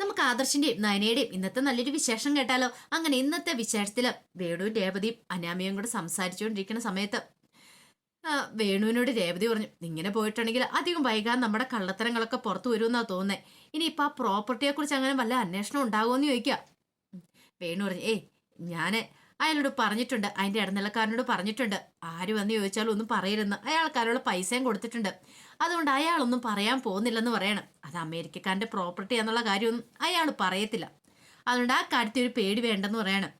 നമുക്ക് ആദർശിന്റെയും നയനയുടെയും ഇന്നത്തെ നല്ലൊരു വിശേഷം കേട്ടാലോ? അങ്ങനെ ഇന്നത്തെ വിശേഷത്തിൽ വേണു രേവതിയും അനാമിയും കൂടെ സംസാരിച്ചുകൊണ്ടിരിക്കുന്ന സമയത്ത് വേണുവിനോട് രേവതി പറഞ്ഞു ഇങ്ങനെ പോയിട്ടുണ്ടെങ്കിൽ അധികം വൈകാൻ നമ്മുടെ കള്ളത്തരങ്ങളൊക്കെ പുറത്തു വരുമെന്നാ തോന്നുന്നേ. ഇനിയിപ്പോ ആ പ്രോപ്പർട്ടിയെ കുറിച്ച് അങ്ങനെ വല്ല അന്വേഷണം ഉണ്ടാകുമെന്ന് ചോദിക്കുക വേണു പറഞ്ഞു ഏയ് ഞാൻ അയാളോട് പറഞ്ഞിട്ടുണ്ട്. അതിന്റെ ഇടനിലക്കാരനോട് പറഞ്ഞിട്ടുണ്ട്. ആര് വന്ന് ചോദിച്ചാലും ഒന്നും പറയരുതെന്ന്. അയാൾക്കാരോട് പൈസയും കൊടുത്തിട്ടുണ്ട്. അതുകൊണ്ട് അയാളൊന്നും പറയാൻ പോകുന്നില്ലെന്ന് പറയണം. അത് അമേരിക്കക്കാരന്റെ പ്രോപ്പർട്ടി എന്നുള്ള കാര്യമൊന്നും അയാൾ പറയത്തില്ല. അതുകൊണ്ട് ആ കാര്യത്തിൽ ഒരു പേടി വേണ്ടെന്ന് പറയണം.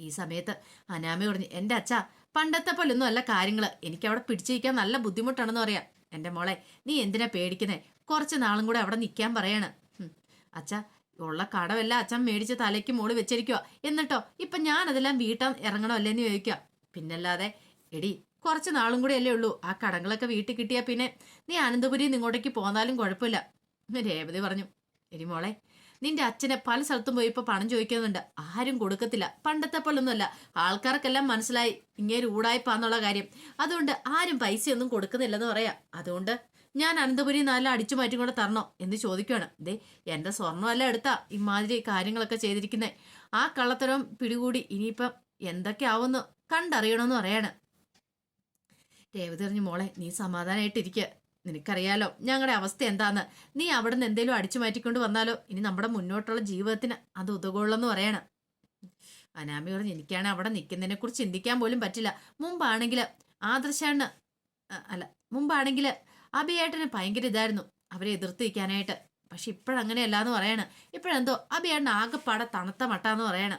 ഈ സമയത്ത് അനാമി പറഞ്ഞു എന്റെ അച്ഛ പണ്ടത്തെ പോലൊന്നും അല്ല കാര്യങ്ങൾ. എനിക്ക് അവിടെ പിടിച്ചിരിക്കാൻ നല്ല ബുദ്ധിമുട്ടാണെന്ന് പറയാം. എന്റെ മോളെ നീ എന്തിനാ പേടിക്കുന്നേ? കുറച്ച് നാളും കൂടെ അവിടെ നിൽക്കാൻ പറയാണ്. അച്ഛ ഉള്ള കടമെല്ലാം അച്ഛൻ മേടിച്ച് തലയ്ക്ക് മോൾ വെച്ചിരിക്കുക എന്നിട്ടോ ഇപ്പൊ ഞാൻ അതെല്ലാം വീട്ടാൻ ഇറങ്ങണോ അല്ലേന്ന് ചോദിക്കുക പിന്നല്ലാതെ എടി കുറച്ച് നാളും കൂടെ അല്ലേ ഉള്ളൂ. ആ കടങ്ങളൊക്കെ വീട്ടിൽ കിട്ടിയാ പിന്നെ നീ അനന്തപുരിയിൽ നിങ്ങോട്ടേക്ക് പോന്നാലും കുഴപ്പമില്ല. രേവതി പറഞ്ഞു. എടി മോളെ നിന്റെ അച്ഛനെ പല സ്ഥലത്തും പോയി ഇപ്പൊ പണം ചോദിക്കുന്നുണ്ട്. ആരും കൊടുക്കത്തില്ല. പണ്ടത്തെ പോലൊന്നുമല്ല. ആൾക്കാർക്കെല്ലാം മനസ്സിലായി. ഇങ്ങനെ ഊടായ്പാന്നുള്ള കാര്യം. അതുകൊണ്ട് ആരും പൈസയൊന്നും കൊടുക്കുന്നില്ലെന്ന് പറയാ. അതുകൊണ്ട് ഞാൻ അനന്തപുരി നല്ല അടിച്ചു മാറ്റി കൊണ്ട് തരണോ എന്ന് ചോദിക്കുകയാണ് ദേ എന്റെ സ്വർണമല്ല എടുത്താ ഇമാതിരി കാര്യങ്ങളൊക്കെ ചെയ്തിരിക്കുന്നേ. ആ കള്ളത്തരം പിടികൂടി ഇനിയിപ്പം എന്തൊക്കെയാവുമെന്ന് കണ്ടറിയണമെന്ന് പറയാണ്. രേവതി പറഞ്ഞു മോളെ നീ സമാധാനമായിട്ടിരിക്കുക നിനക്കറിയാലോ ഞങ്ങളുടെ അവസ്ഥ എന്താന്ന്? നീ അവിടെ നിന്ന് എന്തേലും അടിച്ചു മാറ്റിക്കൊണ്ട് വന്നാലോ? ഇനി നമ്മുടെ മുന്നോട്ടുള്ള ജീവിതത്തിന് അത് ഉതകുള്ളെന്ന് പറയണം. അനാമി പറഞ്ഞു എനിക്കാണ് അവിടെ നിൽക്കുന്നതിനെ കുറിച്ച് ചിന്തിക്കാൻ പോലും പറ്റില്ല. മുമ്പാണെങ്കിൽ ആദർശാണ് അല്ല മുമ്പാണെങ്കിൽ അഭിയേട്ടന് ഭയങ്കര ഇതായിരുന്നു. അവരെ എതിർത്ത് നിൽക്കാനായിട്ട്. പക്ഷെ ഇപ്പോഴങ്ങനെയല്ല എന്ന് പറയാണ്. ഇപ്പോഴെന്തോ അഭിയേട്ടൻ ആകെപ്പാടെ തണുത്ത മട്ടാന്ന് പറയാണ്.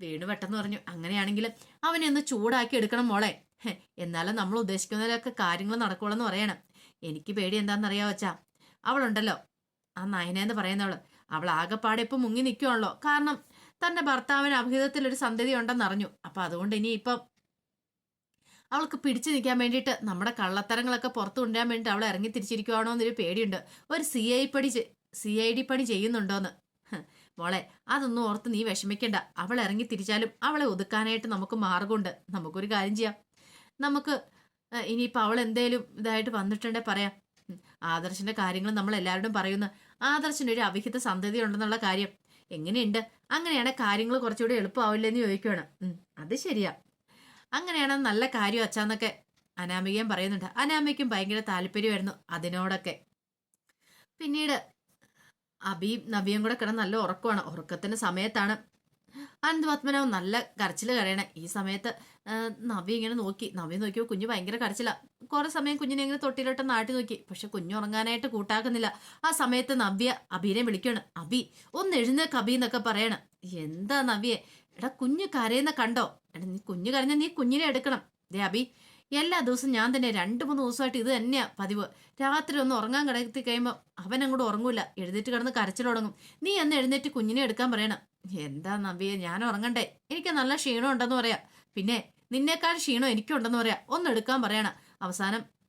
വീണു പെട്ടെന്ന് പറഞ്ഞു അങ്ങനെയാണെങ്കിൽ അവനെ ഒന്ന് ചൂടാക്കി എടുക്കണം മോളെ. എന്നാലും നമ്മൾ ഉദ്ദേശിക്കുന്നതിലൊക്കെ കാര്യങ്ങൾ നടക്കുള്ളെന്ന് പറയണം. എനിക്ക് പേടി എന്താണെന്നറിയാ വച്ചാ അവളുണ്ടല്ലോ. ആ നയനെന്ന് പറയുന്നവൾ. അവൾ ആകെപ്പാടെ ഇപ്പം മുങ്ങി നിൽക്കുവാണല്ലോ കാരണം തന്റെ ഭർത്താവിന് അഭിഹിതത്തിൽ ഒരു ഉണ്ടെന്ന് അറിഞ്ഞു അപ്പൊ അതുകൊണ്ട് ഇനി ഇപ്പം അവൾക്ക് പിടിച്ചു നിൽക്കാൻ വേണ്ടിയിട്ട് നമ്മുടെ കള്ളത്തരങ്ങളൊക്കെ പുറത്തു കൊണ്ടുവരാൻ വേണ്ടിയിട്ട് അവൾ ഇറങ്ങി തിരിച്ചിരിക്കുവാണോ എന്നൊരു പേടിയുണ്ട്. ഒരു സി ഐ പണി സി ഐ ഡി പണി ചെയ്യുന്നുണ്ടോന്ന്. മോളെ അതൊന്നും ഓർത്ത് നീ വിഷമിക്കണ്ട. അവൾ ഇറങ്ങി തിരിച്ചാലും അവളെ ഒതുക്കാനായിട്ട് നമുക്ക് മാർഗമുണ്ട്. നമുക്കൊരു കാര്യം ചെയ്യാം. നമുക്ക് ഇനിയിപ്പോൾ അവൾ എന്തേലും ഇതായിട്ട് വന്നിട്ടുണ്ടെ പറയാം. ആദർശിന്റെ കാര്യങ്ങൾ നമ്മൾ എല്ലാവരോടും പറയുന്നു. ആദർശിന് ഒരു അവിഹിത സന്തതി ഉണ്ടെന്നുള്ള കാര്യം. എങ്ങനെയുണ്ട്? അങ്ങനെയാണ് കാര്യങ്ങൾ കുറച്ചുകൂടി എളുപ്പമാവില്ലെന്ന് ചോദിക്കുകയാണ് അത് ശരിയാ. അങ്ങനെയാണ് നല്ല കാര്യം അച്ചാന്നൊക്കെ അനാമികയും പറയുന്നുണ്ട്. അനാമികയ്ക്കും ഭയങ്കര താല്പര്യമായിരുന്നു അതിനോടൊക്കെ. പിന്നീട് അബിയും നബിയും കൂടെ കിടന്ന് നല്ല ഉറക്കമാണ്. ഉറക്കത്തിന്റെ സമയത്താണ് അനന്ത് പത്മനാവ് നല്ല കരച്ചിൽ കഴിയണേ ഈ സമയത്ത് നവി ഇങ്ങനെ നോക്കി. നവി നോക്കിയപ്പോൾ കുഞ്ഞ് ഭയങ്കര കരച്ചില. കുറേ സമയം കുഞ്ഞിനെ ഇങ്ങനെ തൊട്ടിലോട്ട് നാട്ടി നോക്കി. പക്ഷെ കുഞ്ഞു ഉറങ്ങാനായിട്ട് കൂട്ടാക്കുന്നില്ല. ആ സമയത്ത് നവ്യ അബീനെ വിളിക്കുകയാണ് അബി ഒന്ന് എഴുന്നേക്ക് അബി എന്നൊക്കെ പറയണം. എന്താ നവ്യെ? എടാ കുഞ്ഞ് കരയുന്ന കണ്ടോ? എടാ നീ കുഞ്ഞു കരഞ്ഞ നീ കുഞ്ഞിനെ എടുക്കണം. ദേ അബി എല്ലാ ദിവസവും ഞാൻ തന്നെ രണ്ട് മൂന്ന് ദിവസമായിട്ട് ഇത് തന്നെയാ പതിവ്. രാത്രി ഒന്ന് ഉറങ്ങാൻ കിടത്തി കഴിയുമ്പോൾ അവൻ അങ്ങോട്ട് ഉറങ്ങൂല. എഴുന്നേറ്റ് കിടന്ന് കരച്ചിൽ തുടങ്ങും. നീ എന്ന് എഴുന്നേറ്റ് കുഞ്ഞിനെ എടുക്കാൻ പറയണം. എന്താ നബിയെ ഞാൻ ഉറങ്ങണ്ടേ? എനിക്ക് നല്ല ക്ഷീണം ഉണ്ടെന്ന് പറയാം. പിന്നെ നിന്നേക്കാൾ ക്ഷീണം എനിക്കുണ്ടെന്ന് പറയാം. ഒന്ന് എടുക്കാൻ പറയണം. അവസാനം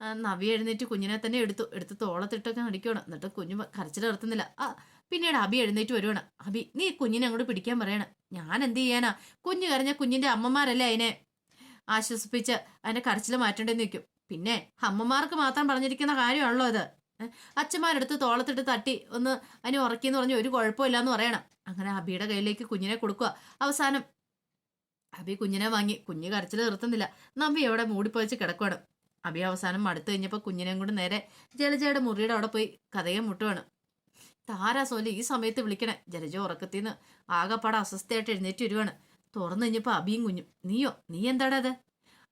ആ, നവ്യ എഴുന്നേറ്റ് കുഞ്ഞിനെ തന്നെ എടുത്തു എടുത്ത് തോളത്തിട്ടൊക്കെ അടിക്കണം എന്നിട്ട് കുഞ്ഞു കരച്ചിൽ നിർത്തുന്നില്ല. ആ പിന്നീട് അബി എഴുന്നേറ്റ് വരുവാണ്. അബി നീ കുഞ്ഞിനെ അങ്ങോട്ട് പിടിക്കാൻ പറയണം. ഞാൻ എന്ത് ചെയ്യാനാ? കുഞ്ഞു കരഞ്ഞ കുഞ്ഞിന്റെ അമ്മമാരല്ലേ അതിനെ ആശ്വസിപ്പിച്ച് അതിന്റെ കരച്ചിൽ മാറ്റേണ്ടെന്ന് നിൽക്കും പിന്നെ അമ്മമാർക്ക് മാത്രം പറഞ്ഞിരിക്കുന്ന കാര്യമാണല്ലോ ഏ, അച്ഛന്മാരെടുത്ത് തോളത്തിട്ട് തട്ടി ഒന്ന് അതിനെ ഉറക്കിയെന്ന് പറഞ്ഞ് ഒരു കുഴപ്പമില്ല പറയണം. അങ്ങനെ അബിയുടെ കയ്യിലേക്ക് കുഞ്ഞിനെ കൊടുക്കുക അവസാനം അബി കുഞ്ഞിനെ വാങ്ങി. കുഞ്ഞ് കരച്ചിൽ നിർത്തുന്നില്ല. നമ്പി എവിടെ മൂടിപ്പോയിച്ച് കിടക്കുവാണ്. അബി അവസാനം മടുത്തു കഴിഞ്ഞപ്പോൾ കുഞ്ഞിനെയും കൊണ്ട് നേരെ ജലജയുടെ മുറിയുടെ അവിടെ പോയി കഥയെ മുട്ടുവാണ്. താരാ സോലി ഈ സമയത്ത് വിളിക്കണേ. ജലജ ഉറക്കത്തിൽ നിന്ന് ആകെപ്പാടെ അസ്വസ്ഥയായിട്ട് എഴുന്നേറ്റ് വരുവാണ്. തുറന്നു കഴിഞ്ഞപ്പോൾ അബിയും കുഞ്ഞും നീയോ നീ എന്താടാ അത്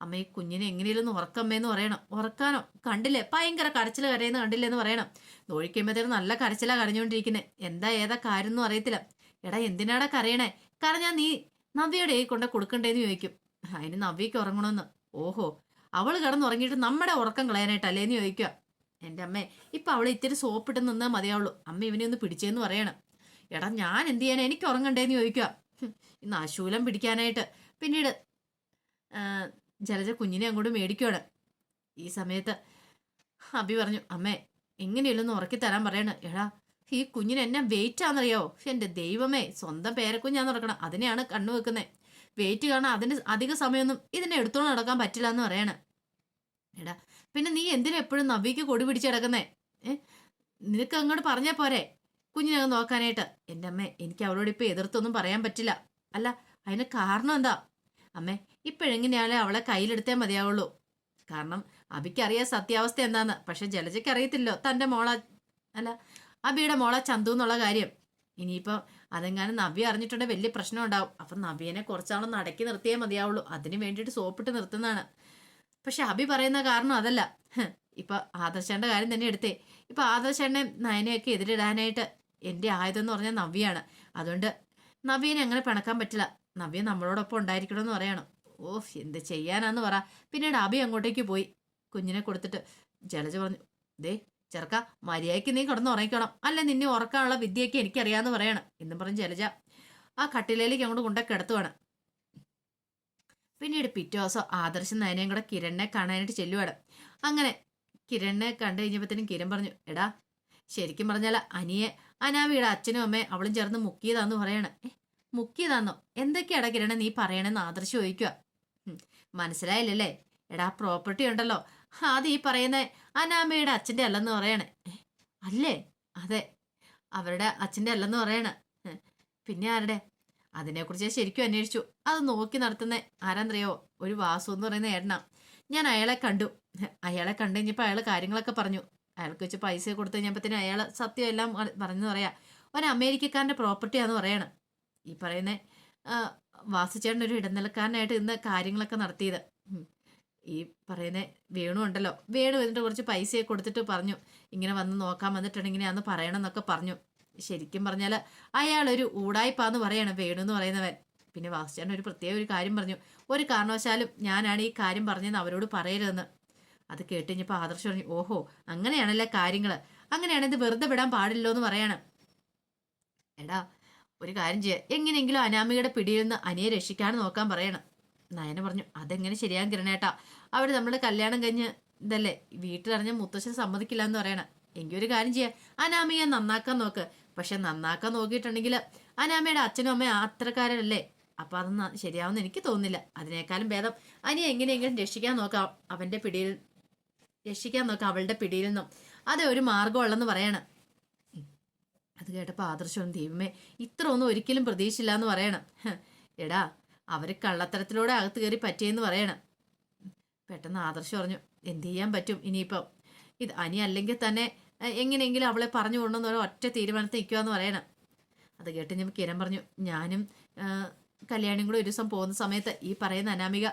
അമ്മ ഈ കുഞ്ഞിനെ എങ്ങനെയും ഒന്ന് ഉറക്കമ്മേന്ന് പറയണം. ഉറക്കാനോ? കണ്ടില്ലേ ഭയങ്കര കരച്ചിൽ കരയുന്ന കണ്ടില്ലേ എന്ന് പറയണം നോഴിക്കുമ്പോഴത്തേനും നല്ല കരച്ചിലാ കരഞ്ഞുകൊണ്ടിരിക്കുന്നത് എന്താ ഏതാ കാര്യം ഒന്നും അറിയത്തില്ല. എടാ എന്തിനാടാ കരയണേ? കരഞ്ഞാ നീ നവ്യയുടെ കൊണ്ട് കൊടുക്കണ്ടേന്ന് ചോദിക്കും. അതിന് നവ്യക്ക് ഉറങ്ങണമെന്ന്. ഓഹോ അവൾ കിടന്നുറങ്ങിയിട്ട് നമ്മുടെ ഉറക്കം കളയാനായിട്ടല്ലേ എന്ന് ചോദിക്കുക. എന്റെ അമ്മേ ഇപ്പം അവൾ ഇത്തിരി സോപ്പിട്ട് നിന്നാൽ മതിയാവുള്ളൂ. അമ്മ ഇവനെ ഒന്ന് പിടിച്ചേന്ന് പറയണം. എടാ ഞാൻ എന്ത് ചെയ്യാനാ? എനിക്ക് ഉറങ്ങണ്ടേന്ന് ചോദിക്കുക. ഇന്ന് അശൂലം പിടിക്കാനായിട്ട്. പിന്നീട് ജലജ കുഞ്ഞിനെ അങ്ങോട്ട് മേടിക്കുവാണ്. ഈ സമയത്ത് അബി പറഞ്ഞു അമ്മേ എങ്ങനെയല്ലെന്ന് ഉറക്കി തരാൻ പറയണ. എടാ ഈ കുഞ്ഞിന് എന്നെ വെയിറ്റ് ആണെന്നറിയാവോ? എന്റെ ദൈവമേ സ്വന്തം പേരക്കുഞ്ഞാന്ന് ഉറക്കണം. അതിനെയാണ് കണ്ണു വെക്കുന്നത് വെയിറ്റ് കാണാൻ അതിന് അധിക സമയമൊന്നും ഇതിനെ എടുത്തോണ്ട് നടക്കാൻ പറ്റില്ല എന്ന് പറയാണ്. എടാ പിന്നെ നീ എന്തിനാ എപ്പോഴും നവിക്ക് കൊടി പിടിച്ച് കിടക്കുന്നേ? ഏ? നിനക്ക് അങ്ങോട്ട് പറഞ്ഞാൽ പോരെ? കുഞ്ഞിനകം നോക്കാനായിട്ട്. എന്റെ അമ്മ എനിക്ക് അവളോട് ഇപ്പം എതിർത്തൊന്നും പറയാൻ പറ്റില്ല. അല്ല അതിന് കാരണം എന്താ? അമ്മേ ഇപ്പോഴെങ്ങനെയാലേ അവളെ കയ്യിലെടുത്തേ മതിയാവുള്ളൂ. കാരണം അബിക്കറിയാം സത്യാവസ്ഥ എന്താന്ന്. പക്ഷെ ജലജയ്ക്ക് അറിയത്തില്ലോ തന്റെ മോള അല്ല അബിയുടെ മോള ചന്തു എന്നുള്ള കാര്യം. ഇനിയിപ്പോൾ അതെങ്ങാനും നവ്യ അറിഞ്ഞിട്ടുണ്ടെങ്കിൽ വലിയ പ്രശ്നം ഉണ്ടാവും അപ്പം നവ്യനെ കുറച്ചാളൊന്ന് നടക്കി നിർത്തിയേ മതിയാവുള്ളൂ. അതിന് വേണ്ടിയിട്ട് സോപ്പിട്ട് നിർത്തുന്നതാണ്. പക്ഷെ അബി പറയുന്ന കാരണം അതല്ല. ഇപ്പൊ ആദർശേന്റെ കാര്യം തന്നെ എടുത്തേ. ഇപ്പൊ ആദർശേനെ നയനെയൊക്കെ എതിരിടാനായിട്ട് എന്റെ ആയുധം എന്ന് പറഞ്ഞാൽ നവ്യാണ് അതുകൊണ്ട് നവ്യനെ അങ്ങനെ പിണക്കാൻ പറ്റില്ല. നവ്യ നമ്മളോടൊപ്പം ഉണ്ടായിരിക്കണമെന്ന് പറയണം. ഓ എന്ത് ചെയ്യാനാന്ന് പറ. പിന്നീട് അബി അങ്ങോട്ടേക്ക് പോയി. കുഞ്ഞിനെ കൊടുത്തിട്ട് ജലജ പറഞ്ഞു ദേ ചെറുക്ക മര്യാദയ്ക്ക് നീ കിടന്ന് ഉറങ്ങിക്കണം അല്ല നിന്നെ ഉറക്കാനുള്ള വിദ്യയൊക്കെ എനിക്കറിയാന്ന് പറയണം. എന്നും പറഞ്ഞ് ജലജ ആ കട്ടിലേലേക്ക് അങ്ങോട്ട് കൊണ്ട കിടത്തുവാണ് പിന്നീട് പിറ്റേ ദിവസം ആദർശം നയനയും കൂടെ കിരണിനെ കാണാനായിട്ട് ചെല്ലുവാണ്. അങ്ങനെ കിരണിനെ കണ്ടു കഴിഞ്ഞപ്പോഴത്തേനും കിരൺ പറഞ്ഞു എടാ ശരിക്കും പറഞ്ഞാൽ അനിയെ അനാവിയുടെ അച്ഛനും അമ്മയും അവളും ചേർന്ന് മുക്കിയതാന്ന് പറയണം. മുക്കിയതാന്നോ? എന്തൊക്കെയാടാ കിരണ നീ പറയണെന്ന് ആദർശം ചോദിക്കുക മനസ്സിലായില്ലല്ലേ? എടാ പ്രോപ്പർട്ടി ഉണ്ടല്ലോ. അത് ഈ പറയുന്ന. അനാമയുടെ അച്ഛന്റെ അല്ലെന്ന് പറയണേ. അല്ലേ? അതെ. അവരുടെ അച്ഛന്റെ അല്ലെന്ന് പറയണ. പിന്നെ ആരുടെ? അതിനെക്കുറിച്ച് ശരിക്കും അന്വേഷിച്ചു. അത് നോക്കി നടത്തുന്ന. ആരാന്നറിയോ? ഒരു വാസു എന്ന് പറയുന്ന ഏട്ടനാ. ഞാൻ അയാളെ കണ്ടു. അയാളെ കണ്ടു കഴിഞ്ഞപ്പോൾ അയാൾ കാര്യങ്ങളൊക്കെ പറഞ്ഞു. അയാൾക്ക് വെച്ച് പൈസ കൊടുത്തു കഴിഞ്ഞപ്പോഴത്തേനും അയാൾ സത്യം എല്ലാം പറഞ്ഞു പറയാ. ഒരു അമേരിക്കക്കാരന്റെ പ്രോപ്പർട്ടിയാന്ന് പറയണം. ഈ പറയുന്ന വാസുചേട്ടൻ ഒരു ഇടനിലക്കാരനായിട്ട് ഇന്ന് കാര്യങ്ങളൊക്കെ നടത്തിയത്. ഈ പറയുന്ന വേണു ഉണ്ടല്ലോ. വേണു എന്നിട്ട് കുറച്ച് പൈസ കൊടുത്തിട്ട് പറഞ്ഞു. ഇങ്ങനെ വന്ന് നോക്കാൻ വന്നിട്ടുണ്ടെങ്കിൽ ഇങ്ങനെയാന്ന് പറയണം എന്നൊക്കെ പറഞ്ഞു. ശരിക്കും പറഞ്ഞാൽ അയാളൊരു ഊടായ്പാന്ന് പറയണം വേണു എന്ന് പറയുന്നവൻ. പിന്നെ വാസുചേട്ടൻ ഒരു പ്രത്യേക ഒരു കാര്യം പറഞ്ഞു. ഒരു കാരണവശാലും ഞാനാണ് ഈ കാര്യം പറഞ്ഞതെന്ന് അവരോട് പറയരുതെന്ന്. അത് കേട്ട് കഴിഞ്ഞപ്പോൾ ആദർശം പറഞ്ഞു ഓഹോ അങ്ങനെയാണല്ലേ കാര്യങ്ങൾ ഇത് വെറുതെ വിടാൻ പാടില്ലോ എന്ന് പറയണം. എടാ ഒരു കാര്യം ചെയ്യുക എങ്ങനെയെങ്കിലും അനാമികയുടെ പിടിയിൽ നിന്ന് അനിയെ രക്ഷിക്കാൻ നോക്കാൻ പറയണം. നയന പറഞ്ഞു അതെങ്ങനെ ശരിയാകും കിരണേട്ടാ? അവർ നമ്മൾ കല്യാണം കഴിഞ്ഞ് ഇതല്ലേ? വീട്ടിലറിഞ്ഞ മുത്തശ്ശൻ സമ്മതിക്കില്ല എന്ന് പറയണം. എങ്കിൽ ഒരു കാര്യം ചെയ്യാം. അനാമിയെ നന്നാക്കാൻ നോക്ക്. പക്ഷെ നന്നാക്കാൻ നോക്കിയിട്ടുണ്ടെങ്കിൽ അനാമയുടെ അച്ഛനും അമ്മയും അത്രക്കാരല്ലേ? അപ്പം അതൊന്നും ശരിയാവുമെന്ന് എനിക്ക് തോന്നുന്നില്ല. അതിനേക്കാളും ഭേദം. അനി എങ്ങനെയെങ്കിലും രക്ഷിക്കാൻ നോക്കാം അവന്റെ പിടിയിൽ രക്ഷിക്കാൻ നോക്കാം അവളുടെ പിടിയിൽ നിന്നും. അത് ഒരു മാർഗമുള്ളെന്ന് പറയണം. അത് കേട്ടപ്പോൾ ആദർശം ദൈവമേ ഇത്ര ഒന്നും ഒരിക്കലും പ്രതീക്ഷയില്ല എന്ന് പറയണം എടാ അവർ കള്ളത്തരത്തിലൂടെ അകത്ത് കയറി പറ്റിയെന്ന് പറയണം. പെട്ടെന്ന് ആദർശം പറഞ്ഞു എന്ത് ചെയ്യാൻ പറ്റും ഇനിയിപ്പം? ഇത് അനി അല്ലെങ്കിൽ തന്നെ എങ്ങനെയെങ്കിലും അവളെ പറഞ്ഞു കൊണ്ടുവന്ന ഒറ്റ തീരുമാനത്തിൽ നിൽക്കുകയെന്ന് പറയണം. അത് കേട്ട് ഞാൻ കിരൺ പറഞ്ഞു ഞാനും കല്യാണം കല്യാണിയും കൂടെ ഒരു ദിവസം പോകുന്ന സമയത്ത് ഈ പറയുന്ന അനാമിക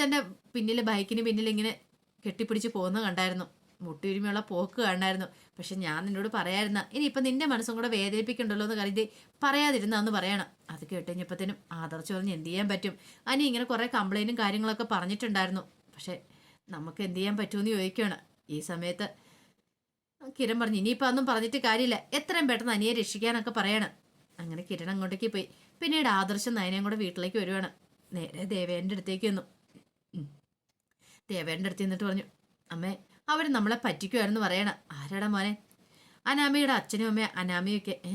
തന്നെ പിന്നിൽ ബൈക്കിന് പിന്നിൽ ഇങ്ങനെ കെട്ടിപ്പിടിച്ച് പോകുന്നത് കണ്ടായിരുന്നു. മുട്ടുരുമയുള്ള പോക്ക് കാണായിരുന്നു പക്ഷെ ഞാൻ നിന്നോട് പറയായിരുന്ന ഇനിയിപ്പം നിന്റെ മനസ്സും കൂടെ വേദനിപ്പിക്കണ്ടല്ലോ എന്ന് കരുതി പറയാതിരുന്നാന്ന് പറയണം. അത് കേട്ടുകഴിഞ്ഞപ്പത്തേനും ആദർച്ച് പറഞ്ഞ് എന്ത് ചെയ്യാൻ പറ്റും? അനി ഇങ്ങനെ കുറേ കംപ്ലൈന്റും കാര്യങ്ങളൊക്കെ പറഞ്ഞിട്ടുണ്ടായിരുന്നു. പക്ഷെ നമുക്ക് എന്ത് ചെയ്യാൻ പറ്റുമെന്ന് ചോദിക്കുകയാണ്. ഈ സമയത്ത് കിരൺ പറഞ്ഞു ഇനിയിപ്പോൾ ഒന്നും പറഞ്ഞിട്ട് കാര്യമില്ല. എത്രയും പെട്ടെന്ന് അനിയെ രക്ഷിക്കാനൊക്കെ പറയണം. അങ്ങനെ കിരൺ അങ്ങോട്ടേക്ക് പോയി. പിന്നീട് ആദർശം നയനയും കൂടെ വീട്ടിലേക്ക് വരുവാണ്. നേരെ ദേവേന്റെ അടുത്തേക്ക് വന്നു. ദേവേന്റെ അടുത്ത് നിന്നിട്ട് പറഞ്ഞു അമ്മേ അവർ നമ്മളെ പറ്റിക്കുമായിരുന്നു പറയണം. ആരാടാ മോനെ? അനാമയുടെ അച്ഛനും അമ്മയും അനാമിയൊക്കെ ഏ?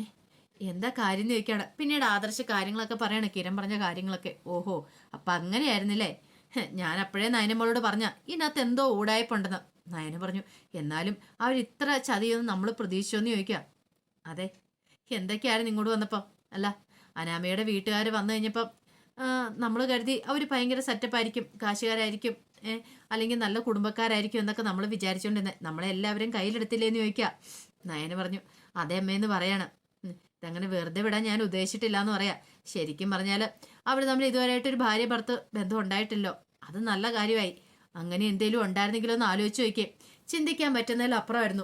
എന്താ കാര്യം എന്ന് ചോദിക്കാണ്. പിന്നീട് ആദർശ കാര്യങ്ങളൊക്കെ പറയണം കിരൺ പറഞ്ഞ കാര്യങ്ങളൊക്കെ. ഓഹോ അപ്പം അങ്ങനെയായിരുന്നില്ലേ? ഞാൻ അപ്പോഴേ നയനമ്മളോട് പറഞ്ഞ ഇതിനകത്ത് എന്തോ ഊടായ്പുണ്ടെന്ന്. നയന പറഞ്ഞു എന്നാലും അവർ ഇത്ര ചതിയൊന്നും നമ്മൾ പ്രതീക്ഷിച്ചോന്ന് ചോദിക്കുക അതെ എന്തൊക്കെയായിരുന്നു ഇങ്ങോട്ട് വന്നപ്പോൾ അല്ല അനാമയുടെ വീട്ടുകാർ വന്നു കഴിഞ്ഞപ്പം നമ്മൾ കരുതി അവർ ഭയങ്കര സെറ്റപ്പായിരിക്കും കാശുകാരായിരിക്കും അല്ലെങ്കിൽ നല്ല കുടുംബക്കാരായിരിക്കും എന്നൊക്കെ നമ്മൾ വിചാരിച്ചുകൊണ്ടിരുന്നത് നമ്മളെ എല്ലാവരും കയ്യിലെടുത്തില്ലേന്ന് ചോദിക്കുക നയന പറഞ്ഞു അതേ അമ്മയെന്ന് പറയാണ്. ഇതങ്ങനെ വെറുതെ വിടാൻ ഞാൻ ഉദ്ദേശിച്ചിട്ടില്ല എന്ന് പറയാം. ശരിക്കും പറഞ്ഞാൽ അവർ തമ്മിൽ ഇതുവരെയായിട്ട് ഒരു ഭാര്യ ഭർത്ത് ബന്ധം ഉണ്ടായിട്ടില്ലോ. അത് നല്ല കാര്യമായി. അങ്ങനെ എന്തെങ്കിലും ഉണ്ടായിരുന്നെങ്കിലോ എന്ന് ആലോചിച്ച് നോക്കിയേ ചിന്തിക്കാൻ പറ്റുന്നതിൽ അപ്പുറമായിരുന്നു.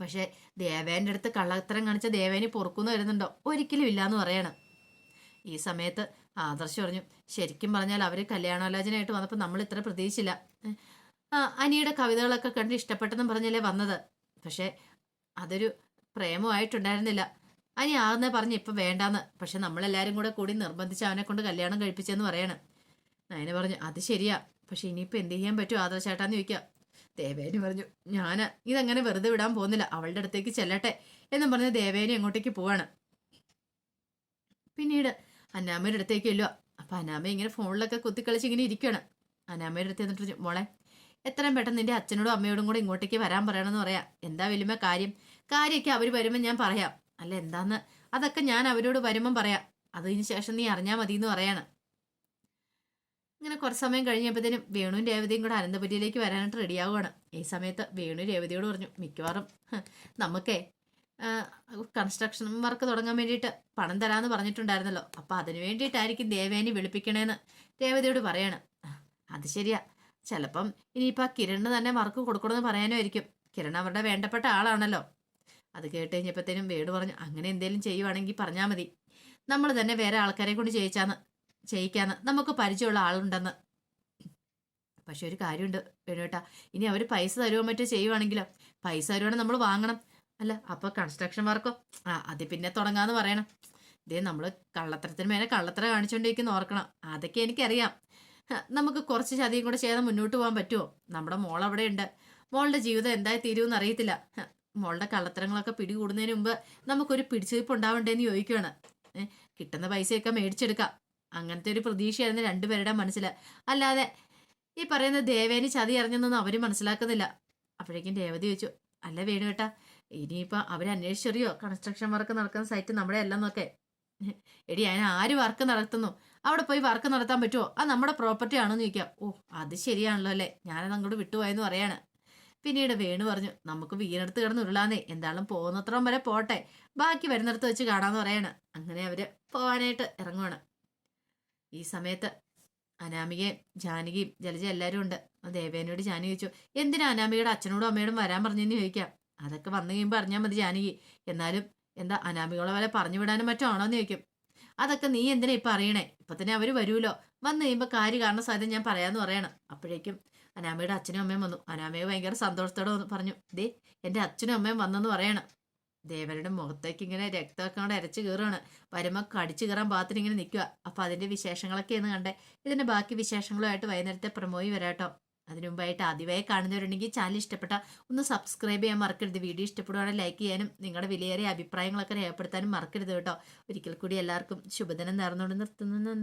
പക്ഷേ ദേവേന്റെ അടുത്ത് കള്ളത്തരം കാണിച്ച ദേവേനെ പൊറുക്കുന്നു വരുന്നുണ്ടോ? ഒരിക്കലും ഇല്ല എന്ന് പറയണം. ഈ സമയത്ത് ആദർശ് പറഞ്ഞു ശരിക്കും പറഞ്ഞാൽ അവർ കല്യാണാലോചനയായിട്ട് വന്നപ്പോൾ നമ്മൾ ഇത്ര പ്രതീക്ഷിച്ചില്ല. അനിയുടെ കവിതകളൊക്കെ കണ്ട് ഇഷ്ടപ്പെട്ടെന്നും പറഞ്ഞല്ലേ വന്നത്. പക്ഷേ അതൊരു പ്രേമമായിട്ടുണ്ടായിരുന്നില്ല. അനി ആകുന്നേ പറഞ്ഞ് ഇപ്പം വേണ്ടാന്ന്. പക്ഷെ നമ്മളെല്ലാവരും കൂടെ കൂടി നിർബന്ധിച്ച് അവനെ കൊണ്ട് കല്യാണം കഴിപ്പിച്ചെന്ന് പറയണം. നയന പറഞ്ഞു അത് ശരിയാ. പക്ഷെ ഇനിയിപ്പോൾ എന്ത് ചെയ്യാൻ പറ്റും ആദർശേട്ടാന്ന് ചോദിക്കാം. ദേവേനി പറഞ്ഞു ഞാൻ ഇതങ്ങനെ വെറുതെ വിടാൻ പോകുന്നില്ല. അവളുടെ അടുത്തേക്ക് ചെല്ലട്ടെ എന്നും പറഞ്ഞ് ദേവേനി അങ്ങോട്ടേക്ക് പോവാണ്. പിന്നീട് അന്നാമ്മയുടെ അടുത്തേക്ക് ചെല്ലുക അപ്പം അനാമ ഇങ്ങനെ ഫോണിലൊക്കെ കുത്തിക്കളിച്ച് ഇങ്ങനെ ഇരിക്കുകയാണ് അനാമയുടെ അടുത്ത് എന്നിട്ട് മോളെ എത്രയും പെട്ടെന്ന് നിന്റെ അച്ഛനോടും അമ്മയോടും കൂടെ ഇങ്ങോട്ടേക്ക് വരാൻ പറയണമെന്ന് പറയാം. എന്താ വലിയ കാര്യം? കാര്യമൊക്കെ അവർ വരുമ്പോൾ ഞാൻ പറയാം. അല്ല എന്താന്ന്? അതൊക്കെ ഞാൻ അവരോട് വരുമ്പം പറയാം. അതിന് ശേഷം നീ അറിഞ്ഞാൽ മതി എന്ന് പറയാണ്. ഇങ്ങനെ കുറച്ച് സമയം കഴിഞ്ഞപ്പോഴത്തേനും വേണുവും രേവതിയും കൂടെ അനന്തപുരിയിലേക്ക് വരാനായിട്ട് റെഡിയാവുകയാണ് ഈ സമയത്ത് വേണു രേവതിയോട് പറഞ്ഞു മിക്കവാറും നമുക്കേ കൺസ്ട്രക്ഷൻ വർക്ക് തുടങ്ങാൻ വേണ്ടിയിട്ട് പണം തരാമെന്ന് പറഞ്ഞിട്ടുണ്ടായിരുന്നല്ലോ. അപ്പോൾ അതിന് വേണ്ടിയിട്ടായിരിക്കും ദേവേനെ വിളിപ്പിക്കണേന്ന് രേവതിയോട് പറയാണ്. അത് ശരിയാ. ചിലപ്പം ഇനിയിപ്പോൾ കിരണ് തന്നെ വർക്ക് കൊടുക്കണമെന്ന് പറയാനുമായിരിക്കും കിരൺ അവരുടെ വേണ്ടപ്പെട്ട ആളാണല്ലോ. അത് കേട്ട് കഴിഞ്ഞപ്പോഴത്തേനും വീട് പറഞ്ഞു അങ്ങനെ എന്തെങ്കിലും ചെയ്യുവാണെങ്കിൽ പറഞ്ഞാൽ മതി. നമ്മൾ തന്നെ വേറെ ആൾക്കാരെ കൊണ്ട് ചെയ്യിച്ചാന്ന് ചെയ്യിക്കാന്ന് നമുക്ക് പരിചയമുള്ള ആളുണ്ടെന്ന്. പക്ഷെ ഒരു കാര്യമുണ്ട് വേണുവേട്ടാ. ഇനി അവർ പൈസ തരുമോ മറ്റോ ചെയ്യുവാണെങ്കിലോ? പൈസ തരുവാണെങ്കിൽ നമ്മൾ വാങ്ങണം. അല്ല അപ്പൊ കൺസ്ട്രക്ഷൻ വർക്കോ ആ അത് പിന്നെ തുടങ്ങാന്ന് പറയണം. ഇതേ നമ്മൾ കള്ളത്തരത്തിന് മേലെ കള്ളത്തര കാണിച്ചുകൊണ്ടിരിക്കുന്ന ഓർക്കണം. അതൊക്കെ എനിക്കറിയാം. നമുക്ക് കുറച്ച് ചതിയും കൂടെ ചെയ്താൽ മുന്നോട്ട് പോകാൻ പറ്റുമോ നമ്മുടെ മോൾ അവിടെ ഉണ്ട് മോളുടെ ജീവിതം എന്തായി തീരുമെന്ന് അറിയത്തില്ല. മോളുടെ കള്ളത്തരങ്ങളൊക്കെ പിടികൂടുന്നതിന് മുമ്പ് നമുക്കൊരു പിടിച്ചുവയ്പ്പ് ഉണ്ടാവണ്ടേന്ന് ചോദിക്കുകയാണ് കിട്ടുന്ന പൈസയൊക്കെ മേടിച്ചെടുക്കാം. അങ്ങനത്തെ ഒരു പ്രതീക്ഷയായിരുന്നു രണ്ടുപേരുടെ മനസ്സിൽ അല്ലാതെ ഈ പറയുന്ന ദേവേനി ചതി അറിഞ്ഞെന്നൊന്നും അവർ മനസ്സിലാക്കുന്നില്ല. അപ്പോഴേക്കും ദേവതി ചോദിച്ചു അല്ല വേണു കേട്ടാ ഇനിയിപ്പോൾ അവരന്വേഷിച്ചറിയോ കൺസ്ട്രക്ഷൻ വർക്ക് നടക്കുന്ന സൈറ്റ് നമ്മുടെ അല്ല എന്നൊക്കെ എടി അതിന് ആര് വർക്ക് നടത്തുന്നു? അവിടെ പോയി വർക്ക് നടത്താൻ പറ്റുമോ അത് നമ്മുടെ പ്രോപ്പർട്ടി ആണെന്ന് ചോദിക്കാം. ഓ അത് ശരിയാണല്ലോ അല്ലേ? ഞാനത് അങ്ങോട്ട് വിട്ടുപോയെന്ന് പറയാണ്. പിന്നീട് വേണു പറഞ്ഞു നമുക്ക് വീണെടുത്ത് കിടന്ന് ഉരുളാന്നേ എന്തായാലും പോകുന്നത്രം വരെ പോട്ടെ. ബാക്കി വരുന്നിടത്ത് വെച്ച് കാണാന്ന് പറയാണ്. അങ്ങനെ അവർ പോവാനായിട്ട് ഇറങ്ങുവാണ്. ഈ സമയത്ത് അനാമികയും ജാനകിയും ജലജ എല്ലാവരും ഉണ്ട്. ദേവേനോട് ജാനകി ചോദിച്ചു എന്തിനാ അനാമികയുടെ അച്ഛനോടും അമ്മയോടും വരാൻ പറഞ്ഞെന്ന് ചോദിക്കാം? അതൊക്കെ വന്നു കഴിയുമ്പോൾ അറിഞ്ഞാൽ മതി ജാനകി. എന്നാലും എന്താ അനാമികളെ വരെ പറഞ്ഞു വിടാനും മറ്റോ ആണോന്ന് ചോദിക്കും. അതൊക്കെ നീ എന്തിനാ ഇപ്പം അറിയണേ? ഇപ്പം തന്നെ അവർ വരുമല്ലോ വന്നു കഴിയുമ്പോൾ കാര്യം കാണുന്ന സാധ്യത ഞാൻ പറയാമെന്ന് പറയണം. അപ്പോഴേക്കും അനാമയുടെ അച്ഛനും അമ്മയും വന്നു. അനാമയെ ഭയങ്കര സന്തോഷത്തോടെ വന്നു പറഞ്ഞു ദേ എന്റെ അച്ഛനും അമ്മയും വന്നെന്ന് പറയണം. ദേവരുടെ മുഖത്തേക്ക് ഇങ്ങനെ രക്തമൊക്കെ അങ്ങോട്ട് അരച്ച് കയറുകയാണ് വരുമ്പോൾ കടിച്ചു കയറാൻ പാത്തിന് ഇങ്ങനെ നിൽക്കുക അപ്പോൾ അതിന്റെ വിശേഷങ്ങളൊക്കെയാണ് കണ്ടേ. ഇതിന്റെ ബാക്കി വിശേഷങ്ങളുമായിട്ട് വൈകുന്നേരത്തെ പ്രമോയി വരാട്ടോ അതിനു മുമ്പായിട്ട് ആദ്യമായി കാണുന്നവരുണ്ടെങ്കിൽ ചാനൽ ഇഷ്ടപ്പെട്ട ഒന്ന് സബ്സ്ക്രൈബ് ചെയ്യാൻ മറക്കരുത്. വീഡിയോ ഇഷ്ടപ്പെടുവാണെങ്കിൽ ലൈക്ക് ചെയ്യാനും നിങ്ങളുടെ വിലയേറിയ അഭിപ്രായങ്ങളൊക്കെ രേഖപ്പെടുത്താനും മറക്കരുത് കേട്ടോ. ഒരിക്കൽ കൂടി എല്ലാവർക്കും ശുഭദിനം നേർന്നുകൊണ്ട് നിർത്തുന്നു.